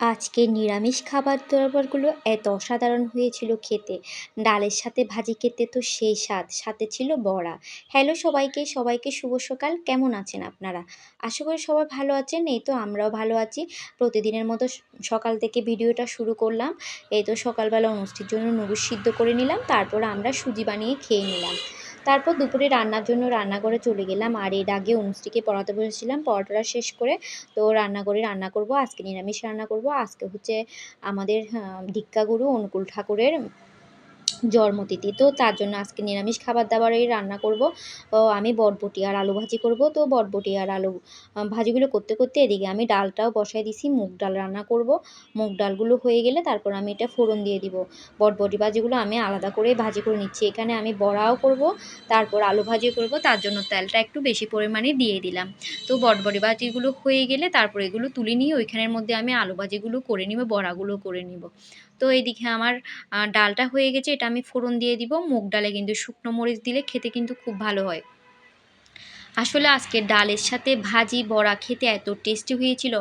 আজকে নিরামিষ খাবার দাবারগুলো এত অসাধারণ হয়েছিল খেতে। ডালের সাথে ভাজি খেতে তো সেই স্বাদ, সাথে ছিল বড়া। হ্যালো সবাইকে সবাইকে শুভ সকাল। কেমন আছেন আপনারা? আশা করি সবাই ভালো আছেন। এই তো আমরাও ভালো আছি। প্রতিদিনের মতো সকাল থেকে ভিডিওটা শুরু করলাম। এই তো সকালবেলা অনুষ্ঠির জন্য নুডুল সিদ্ধ করে নিলাম। তারপর আমরা সুজি বানিয়ে খেয়ে নিলাম। তারপর দুপুরে রান্নার জন্য রান্না রান্নাঘরে চলে গেলাম। আর এর আগে অনুষ্ঠিকে পড়াতে বসেছিলাম পড়াটা শেষ করে তো রান্নাঘরে রান্না করব, আজকে নিরামিষ রান্না করব। আজকে হচ্ছে আমাদের দীক্ষাগুরু অনুকূল ঠাকুরের জন্মতিথি। তো তার জন্য আজকে নিরামিষ খাবার দাবারই রান্না করব। আমি বটবটি আর আলু ভাজি করব। তো বটবটি আর আলু ভাজিগুলো করতে করতে এদিকে আমি ডালটাও বসাই দিছি, মুগ ডাল রান্না করব। মুগ ডালগুলো হয়ে গেলে তারপর আমি এটা ফোড়ন দিয়ে দিব। বটবটি ভাজিগুলো আমি আলাদা করে ভাজি করে নিচ্ছি। এখানে আমি বড়াও করব, তারপর আলু ভাজি করব। তার জন্য তেলটা একটু বেশি পরিমাণে দিয়ে দিলাম। তো বটবটি ভাজিগুলো হয়ে গেলে তারপর এগুলো তুলে নিয়ে ওইখানের মধ্যে আমি আলু ভাজিগুলো করে নিব, বড়াগুলো করে নিব। তো এইদিকে আমার ডালটা হয়ে গেছে, এটা আমি ফোড়ন দিয়ে দিব, মুগ ডালে কিন্তু শুকনো মরিচ দিলে খেতে কিন্তু খুব ভালো হয়। আসলে আজকে ডালের সাথে ভাজি, বড়া খেতে এত টেস্টি হয়েছিল,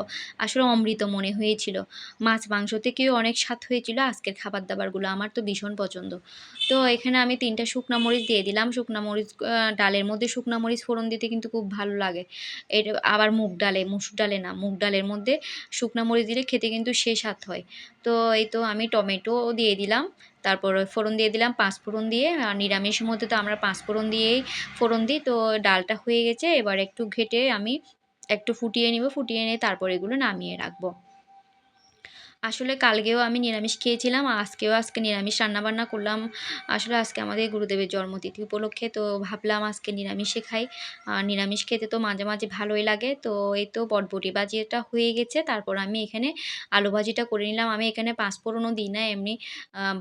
আসলে অমৃত মনে হয়েছিল। মাছ, মাংস থেকেও অনেক স্বাদ হয়েছিল আজকের খাবার দাবারগুলো আমার তো ভীষণ পছন্দ। তো এখানে আমি তিনটা শুকনা মরিচ দিয়ে দিলাম, শুকনা মরিচ ডালের মধ্যে শুকনা মরিচ ফোড়ন দিতে কিন্তু খুব ভালো লাগে। এটা আবার মুগ ডালে, মুসুর ডালে না, মুগ ডালের মধ্যে শুকনা মরিচ দিলে খেতে কিন্তু সে স্বাদ হয়। তো এই তো আমি টমেটো দিয়ে দিলাম তারপর ফোড়ন দিয়ে দিলাম, পাঁচ ফোড়ন দিয়ে। আর নিরামিষের মধ্যে তো আমরা পাঁচ ফোড়ন দিয়েই ফোড়ন দিই। তো ডালটা হয়ে গেছে, এবার একটু ঘেটে আমি একটু ফুটিয়ে নিব, ফুটিয়ে নিয়ে তারপর এগুলো নামিয়ে রাখব। আসলে কালকেও আমি নিরামিষ খেয়েছিলাম, আজকেও আজকে নিরামিষ রান্নাবান্না করলাম। আসলে আজকে আমাদের গুরুদেবের জন্মতিথি উপলক্ষে, তো ভাবলাম আজকে নিরামিষে খাই। আর নিরামিষ খেতে তো মাঝে মাঝে ভালোই লাগে, তো এই তো বটবটি ভাজিটা হয়ে গেছে। তারপর আমি এখানে আলু ভাজিটা করে নিলাম। আমি এখানে পাঁচফোড়নও দিই না, এমনি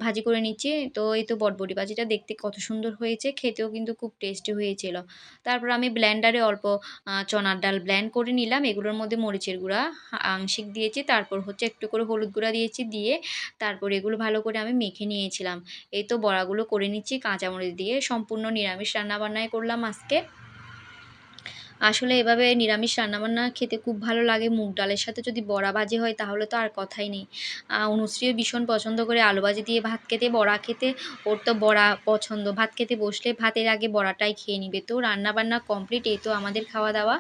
ভাজি করে নিচ্ছি। তো এই তো বটবটি ভাজিটা দেখতে কত সুন্দর হয়েছে, খেতেও কিন্তু খুব টেস্টি হয়েছিল। তারপর আমি ব্ল্যান্ডারে অল্প চনার ডাল ব্ল্যান্ড করে নিলাম। এগুলোর মধ্যে মরিচের গুঁড়া, আংশিক দিয়েছি। তারপর হচ্ছে একটু করে হলুদ গুঁড়া দিয়েছি, দিয়ে তারপর এগুলো ভালো করে আমি মেখে নিয়েছিলাম। এই তো বড়াগুলো করে নিচ্ছি, কাঁচামরিচ দিয়ে। সম্পূর্ণ নিরামিষ রান্নাবান্নাই করলাম আজকে। আসলে এভাবে নিরামিষ রান্নাবান্না খেতে খুব ভালো লাগে। মুগ ডালের সাথে যদি বড়া ভাজি হয়, তাহলে তো আর কথাই নেই। অনুশ্রীও ভীষণ পছন্দ করে আলু ভাজি দিয়ে ভাত খেতে, বড়া খেতে। ওর তো বড়া পছন্দ। ভাত খেতে বসলে ভাতের আগে বড়াটাই খেয়ে নিবে। তো রান্নাবান্না কমপ্লিট এই তো আমাদের খাওয়া দাওয়া।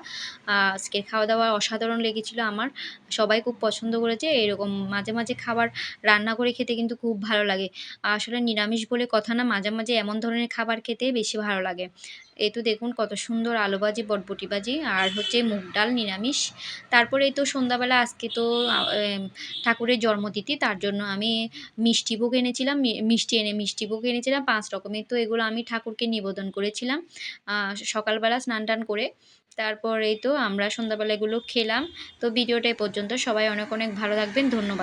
আজকের খাওয়া দাওয়া অসাধারণ লেগেছিলো আমার। সবাই খুব পছন্দ করেছে। এরকম মাঝে মাঝে খাবার রান্না করে খেতে কিন্তু খুব ভালো লাগে। আসলে নিরামিষ বলে কথা না, মাঝে মাঝে এমন ধরনের খাবার খেতে বেশি ভালো লাগে। এই তো দেখুন কত সুন্দর আলু ভাজি, বটবটি ভাজি আর হচ্ছে মুগ ডাল নিরামিষ। তারপরে তো সন্ধ্যাবেলা আজকে তো ঠাকুরের জন্মতিথি, তার জন্য আমি মিষ্টি ভোগ এনেছিলাম মিষ্টি এনে, মিষ্টি ভোগ এনেছিলাম, পাঁচ রকমের। তো এগুলো আমি ঠাকুরকে নিবেদন করেছিলাম সকালবেলা স্নান টান করে। তারপর এই তো আমরা সন্ধ্যাবেলা এগুলো খেলাম। তো ভিডিওটা পর্যন্ত। সবাই অনেক অনেক ভালো থাকবেন। ধন্যবাদ।